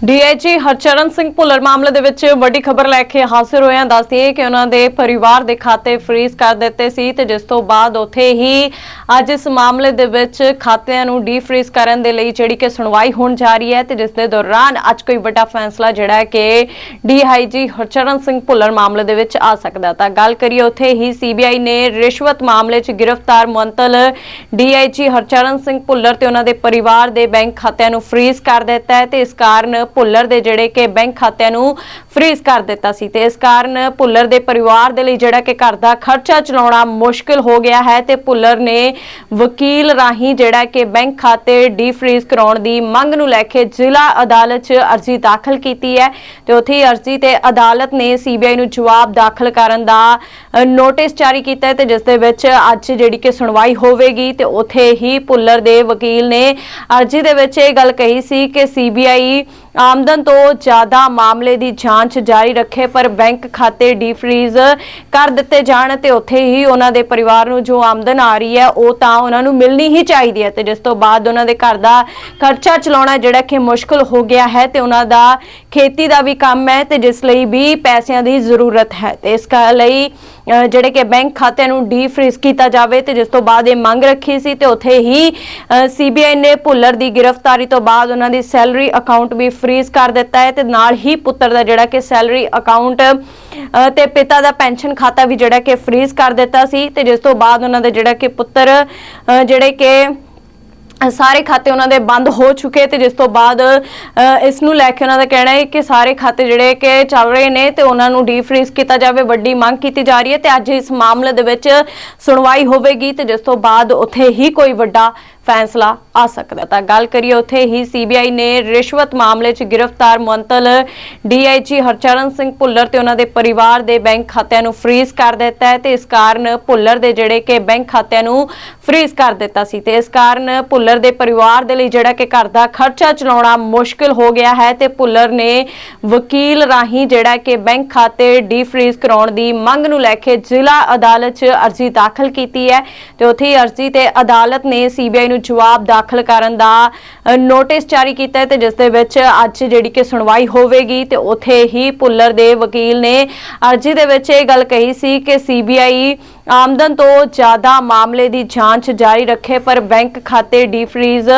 DIG Harcharan Singh Bhullar ਮਾਮਲੇ ਦੇ ਵਿੱਚ ਵੱਡੀ ਖਬਰ ਲੈ ਕੇ ਹਾਜ਼ਰ ਹੋਏ ਹਾਂ। ਦੱਸਦੀਏ ਕਿ ਉਹਨਾਂ ਦੇ ਪਰਿਵਾਰ ਦੇ ਖਾਤੇ ਫ੍ਰੀਜ਼ ਕਰ ਦਿੱਤੇ ਸੀ ਤੇ ਜਿਸ ਤੋਂ ਬਾਅਦ ਉੱਥੇ ਹੀ ਅੱਜ ਇਸ ਮਾਮਲੇ ਦੇ ਵਿੱਚ ਖਾਤਿਆਂ ਨੂੰ ਡੀਫ੍ਰੀਜ਼ ਕਰਨ ਦੇ ਲਈ ਜਿਹੜੀ ਕਿ ਸੁਣਵਾਈ ਹੋਣ ਜਾ ਰਹੀ ਹੈ ਤੇ ਜਿਸ ਦੇ ਦੌਰਾਨ ਅੱਜ ਕੋਈ ਵੱਡਾ ਫੈਸਲਾ ਜਿਹੜਾ ਹੈ ਕਿ ਡੀਆਈਜੀ ਹਰਚਰਨ ਸਿੰਘ ਭੁੱਲਰ ਮਾਮਲੇ ਦੇ ਵਿੱਚ ਆ ਸਕਦਾ ਤਾਂ ਗੱਲ ਕਰੀਏ ਉੱਥੇ ਹੀ ਸੀਬੀਆਈ ਨੇ ਰਿਸ਼ਵਤ ਮਾਮਲੇ 'ਚ ਗ੍ਰਿਫਤਾਰ ਮੁਅੱਤਲ ਡੀਆਈਜੀ ਹਰਚਰਨ ਸਿੰਘ ਭੁੱਲਰ ਤੇ ਉਹਨਾਂ ਦੇ ਪਰਿਵਾਰ ਦੇ ਬੈਂਕ ਖਾਤਿਆਂ ਨੂੰ ਫ੍ਰੀਜ਼ ਕਰ ਦਿੱਤਾ ਹੈ ਤੇ ਇਸ ਕਾਰਨ ਭੁੱਲਰ ਦੇ ਜਿਹੜੇ ਕਿ ਬੈਂਕ ਖਾਤਿਆਂ ਨੂੰ ਫ੍ਰੀਜ਼ ਕਰ ਦਿੱਤਾ ਸੀ ਤੇ ਇਸ ਕਾਰਨ ਭੁੱਲਰ ਦੇ ਪਰਿਵਾਰ ਦੇ ਲਈ ਜਿਹੜਾ ਕਿ ਘਰ ਦਾ ਖਰਚਾ ਚਲਾਉਣਾ ਮੁਸ਼ਕਿਲ ਹੋ ਗਿਆ ਹੈ ਤੇ ਭੁੱਲਰ ਨੇ ਵਕੀਲ ਰਾਹੀਂ ਜਿਹੜਾ ਕਿ ਬੈਂਕ ਖਾਤੇ ਡੀਫ੍ਰੀਜ਼ ਕਰਾਉਣ ਦੀ ਮੰਗ ਨੂੰ ਲੈ ਕੇ ਜ਼ਿਲ੍ਹਾ ਅਦਾਲਤ 'ਚ ਅਰਜ਼ੀ ਦਾਖਲ ਕੀਤੀ ਹੈ ਤੇ ਉੱਥੇ ਹੀ ਅਰਜ਼ੀ ਤੇ ਅਦਾਲਤ ਨੇ ਸੀਬੀਆਈ ਨੂੰ ਜਵਾਬ ਦਾਖਲ ਕਰਨ ਦਾ ਨੋਟਿਸ ਜਾਰੀ ਕੀਤਾ ਹੈ ਤੇ ਜਿਸ ਦੇ ਵਿੱਚ ਅੱਜ ਜਿਹੜੀ ਕਿ ਸੁਣਵਾਈ ਹੋਵੇਗੀ ਤੇ ਉੱਥੇ ਹੀ ਭੁੱਲਰ ਦੇ ਵਕੀਲ ਨੇ ਅਰਜ਼ੀ ਦੇ ਵਿੱਚ ਇਹ ਗੱਲ ਕਹੀ ਸੀ ਕਿ ਸੀਬੀਆਈ ਆਮਦਨ ਤੋਂ ਜ਼ਿਆਦਾ ਮਾਮਲੇ ਦੀ ਜਾਂਚ ਜਾਰੀ ਰੱਖੇ, ਪਰ ਬੈਂਕ ਖਾਤੇ ਡੀਫ੍ਰੀਜ਼ ਕਰ ਦਿੱਤੇ ਜਾਣ ਤੇ ਉੱਥੇ ਹੀ ਉਹਨਾਂ ਦੇ ਪਰਿਵਾਰ ਨੂੰ ਜੋ ਆਮਦਨ ਆ ਰਹੀ ਹੈ, ਉਹ ਤਾਂ ਉਹਨਾਂ ਨੂੰ ਮਿਲਣੀ ਹੀ ਚਾਹੀਦੀ ਹੈ ਤੇ ਜਿਸ ਤੋਂ ਬਾਅਦ ਉਹਨਾਂ ਦੇ ਘਰ ਦਾ ਖਰਚਾ ਚਲਾਉਣਾ ਜਿਹੜਾ ਕਿ ਮੁਸ਼ਕਲ ਹੋ ਗਿਆ ਹੈ ਤੇ ਉਹਨਾਂ ਦਾ ਖੇਤੀ ਦਾ ਵੀ ਕੰਮ ਹੈ ਤੇ ਜਿਸ ਲਈ ਵੀ ਪੈਸਿਆਂ ਦੀ ਜ਼ਰੂਰਤ ਹੈ ਤੇ ਇਸ ਕਾ ਲਈ ਜਿਹੜੇ ਕਿ ਬੈਂਕ ਖਾਤਿਆਂ ਨੂੰ ਡੀਫ੍ਰੀਜ਼ ਕੀਤਾ ਜਾਵੇ ਤੇ ਜਿਸ ਤੋਂ ਬਾਅਦ ਇਹ ਮੰਗ ਰੱਖੀ ਸੀ ਤੇ ਉੱਥੇ ਹੀ ਸੀਬੀਆਈ ਨੇ ਭੁੱਲਰ ਦੀ ਗ੍ਰਿਫਤਾਰੀ ਤੋਂ ਬਾਅਦ ਉਹਨਾਂ ਦੀ ਸੈਲਰੀ ਅਕਾਊਂਟ ਵੀ ਫ੍ਰੀਜ਼ ਕਰ ਦਿੱਤਾ ਹੈ ਤੇ ਨਾਲ ਹੀ ਪੁੱਤਰ ਦਾ ਜਿਹੜਾ ਕਿ ਸੈਲਰੀ ਅਕਾਊਂਟ ਤੇ ਪਿਤਾ ਦਾ ਪੈਨਸ਼ਨ ਖਾਤਾ ਵੀ ਜਿਹੜਾ ਕਿ ਫ੍ਰੀਜ਼ ਕਰ ਦਿੱਤਾ ਸੀ ਤੇ ਜਿਸ ਤੋਂ ਬਾਅਦ ਉਹਨਾਂ ਦੇ ਜਿਹੜਾ ਕਿ ਪੁੱਤਰ ਜਿਹੜੇ ਕਿ ਸਾਰੇ ਖਾਤੇ ਉਹਨਾਂ ਦੇ ਬੰਦ ਹੋ ਚੁੱਕੇ ਤੇ ਜਿਸ ਤੋਂ ਬਾਅਦ ਇਸ ਨੂੰ ਲੈ ਕੇ ਉਹਨਾਂ ਦਾ ਕਹਿਣਾ ਹੈ ਕਿ ਸਾਰੇ ਖਾਤੇ ਜਿਹੜੇ ਕਿ ਚੱਲ ਰਹੇ ਨੇ ਤੇ ਉਹਨਾਂ ਨੂੰ ਡੀਫ੍ਰੀਜ਼ ਕੀਤਾ ਜਾਵੇ, ਵੱਡੀ ਮੰਗ ਕੀਤੀ ਜਾ ਰਹੀ ਹੈ ਤੇ ਅੱਜ ਇਸ ਮਾਮਲੇ ਦੇ ਵਿੱਚ ਸੁਣਵਾਈ ਹੋਵੇਗੀ ਤੇ ਜਿਸ ਤੋਂ ਬਾਅਦ ਉੱਥੇ ਹੀ ਕੋਈ ਵੱਡਾ ਫੈਸਲਾ ਆ ਸਕਦਾ ਤਾਂ ਗੱਲ ਕਰੀਏ ਉੱਥੇ ਹੀ ਸੀਬੀਆਈ ਨੇ ਰਿਸ਼ਵਤ ਮਾਮਲੇ 'ਚ ਗ੍ਰਿਫਤਾਰ ਮੁਅੱਤਲ ਡੀਆਈਜੀ ਹਰਚਰਨ ਸਿੰਘ ਭੁੱਲਰ ਤੇ ਉਹਨਾਂ ਦੇ ਪਰਿਵਾਰ ਦੇ ਬੈਂਕ ਖਾਤਿਆਂ ਨੂੰ ਫ੍ਰੀਜ਼ ਕਰ ਦਿੱਤਾ ਹੈ ਤੇ ਇਸ ਕਾਰਨ ਭੁੱਲਰ ਦੇ ਜਿਹੜੇ ਕਿ ਬੈਂਕ ਖਾਤਿਆਂ ਨੂੰ ਫ੍ਰੀਜ਼ ਕਰ ਦਿੱਤਾ ਸੀ ਤੇ ਇਸ ਕਾਰਨ ਭੁੱਲਰ ਦੇ ਪਰਿਵਾਰ ਦੇ ਲਈ ਜਿਹੜਾ ਕਿ ਘਰ ਦਾ ਖਰਚਾ ਚਲਾਉਣਾ ਮੁਸ਼ਕਿਲ ਹੋ ਗਿਆ ਹੈ ਤੇ ਭੁੱਲਰ ਨੇ ਵਕੀਲ ਰਾਹੀਂ ਜਿਹੜਾ ਕਿ ਬੈਂਕ ਖਾਤੇ ਡੀਫ੍ਰੀਜ਼ ਕਰਾਉਣ ਦੀ ਮੰਗ ਨੂੰ ਲੈ ਕੇ ਜ਼ਿਲ੍ਹਾ ਅਦਾਲਤ 'ਚ ਅਰਜ਼ੀ ਦਾਖਲ ਕੀਤੀ ਹੈ ਤੇ ਉੱਥੇ ਹੀ ਅਰਜ਼ੀ ਤੇ ਅਦਾਲਤ ਨੇ ਸੀਬੀਆਈ ਨੂੰ ਜਵਾਬ ਦਾਖਲ ਕਰਨ ਦਾ ਨੋਟਿਸ ਜਾਰੀ ਕੀਤਾ ਹੈ ਤੇ ਜਿਸ ਦੇ ਵਿੱਚ ਅੱਜ ਜਿਹੜੀ ਕਿ ਸੁਣਵਾਈ ਹੋਵੇਗੀ ਤੇ ਉੱਥੇ ਹੀ ਭੁੱਲਰ ਦੇ ਵਕੀਲ ਨੇ ਅਰਜ਼ੀ ਦੇ ਵਿੱਚ ਇਹ ਗੱਲ ਕਹੀ ਸੀ ਕਿ ਸੀਬੀਆਈ ਆਮਦਨ ਤੋਂ ਜ਼ਿਆਦਾ ਮਾਮਲੇ ਦੀ ਜਾਂਚ ਜਾਰੀ ਰੱਖੇ, ਪਰ ਬੈਂਕ ਖਾਤੇ ਡੀਫ੍ਰੀਜ਼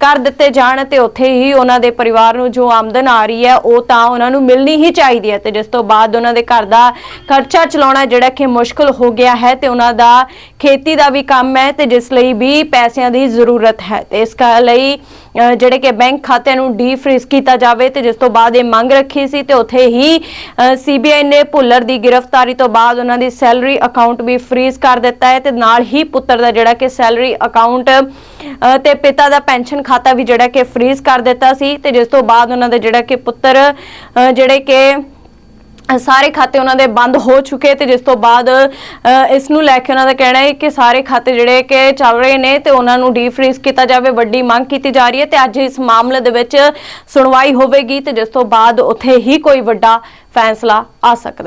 ਕਰ ਦਿੱਤੇ ਜਾਣ ਤੇ ਉੱਥੇ ਹੀ ਉਹਨਾਂ ਦੇ ਪਰਿਵਾਰ ਨੂੰ ਜੋ ਆਮਦਨ ਆ ਰਹੀ ਹੈ, ਉਹ ਤਾਂ ਉਹਨਾਂ ਨੂੰ ਮਿਲਣੀ ਹੀ ਚਾਹੀਦੀ ਹੈ ਤੇ ਜਿਸ ਤੋਂ ਬਾਅਦ ਉਹਨਾਂ ਦੇ ਘਰ ਦਾ ਖਰਚਾ ਚਲਾਉਣਾ ਜਿਹੜਾ ਕਿ ਮੁਸ਼ਕਲ ਹੋ ਗਿਆ ਹੈ ਤੇ ਉਹਨਾਂ ਦਾ ਖੇਤੀ ਦਾ ਵੀ ਕੰਮ ਹੈ ਤੇ ਜਿਸ ਲਈ ਵੀ ਪੈਸਿਆਂ ਦੀ ਜ਼ਰੂਰਤ ਹੈ। ਤੇ ਇਸ ਲਈ ਜਿਹੜੇ ਕਿ ਬੈਂਕ ਖਾਤਿਆਂ ਨੂੰ ਡੀਫ੍ਰੀਜ਼ ਕੀਤਾ ਜਾਵੇ ਤੇ ਜਿਸ ਤੋਂ ਬਾਅਦ ਇਹ ਮੰਗ ਰੱਖੀ ਸੀ ਤੇ ਉੱਥੇ ਹੀ ਸੀਬੀਆਈ ਨੇ ਭੁੱਲਰ ਦੀ ਗ੍ਰਿਫਤਾਰੀ ਤੋਂ ਬਾਅਦ ਉਹਨਾਂ ਦੀ ਸੈਲਰੀ ਅਕਾਊਂਟ ਵੀ ਫ੍ਰੀਜ਼ ਕਰ ਦਿੱਤਾ ਹੈ ਤੇ ਨਾਲ ਹੀ ਪੁੱਤਰ ਦਾ ਜਿਹੜਾ ਕਿ ਸੈਲਰੀ ਅਕਾਊਂਟ ਤੇ ਪਿਤਾ ਦਾ ਪੈਨਸ਼ਨ ਖਾਤਾ ਵੀ ਜਿਹੜਾ ਕਿ ਫ੍ਰੀਜ਼ ਕਰ ਦਿੱਤਾ ਸੀ ਤੇ ਜਿਸ ਤੋਂ ਬਾਅਦ ਉਹਨਾਂ ਦਾ ਜਿਹੜਾ ਕਿ ਪੁੱਤਰ ਜਿਹੜੇ ਕਿ ਸਾਰੇ ਖਾਤੇ ਉਹਨਾਂ ਦੇ ਬੰਦ ਹੋ ਚੁੱਕੇ ਤੇ ਜਿਸ ਤੋਂ ਬਾਅਦ ਅ, ਇਸ ਨੂੰ ਲੈ ਕੇ ਉਹਨਾਂ ਦਾ ਕਹਿਣਾ ਹੈ ਕਿ ਸਾਰੇ ਖਾਤੇ ਜਿਹੜੇ ਕਿ ਚੱਲ ਰਹੇ ਨੇ ਤੇ ਉਹਨਾਂ ਨੂੰ ਡੀਫ੍ਰੀਜ਼ ਕੀਤਾ ਜਾਵੇ ਵੱਡੀ ਮੰਗ ਕੀਤੀ ਜਾ ਰਹੀ ਹੈ ਤੇ ਅੱਜ ਇਸ ਮਾਮਲੇ ਦੇ ਵਿੱਚ ਸੁਣਵਾਈ ਹੋਵੇਗੀ ਤੇ ਜਿਸ ਤੋਂ ਬਾਅਦ ਉੱਥੇ ਹੀ ਕੋਈ ਵੱਡਾ ਫੈਸਲਾ ਆ ਸਕਦਾ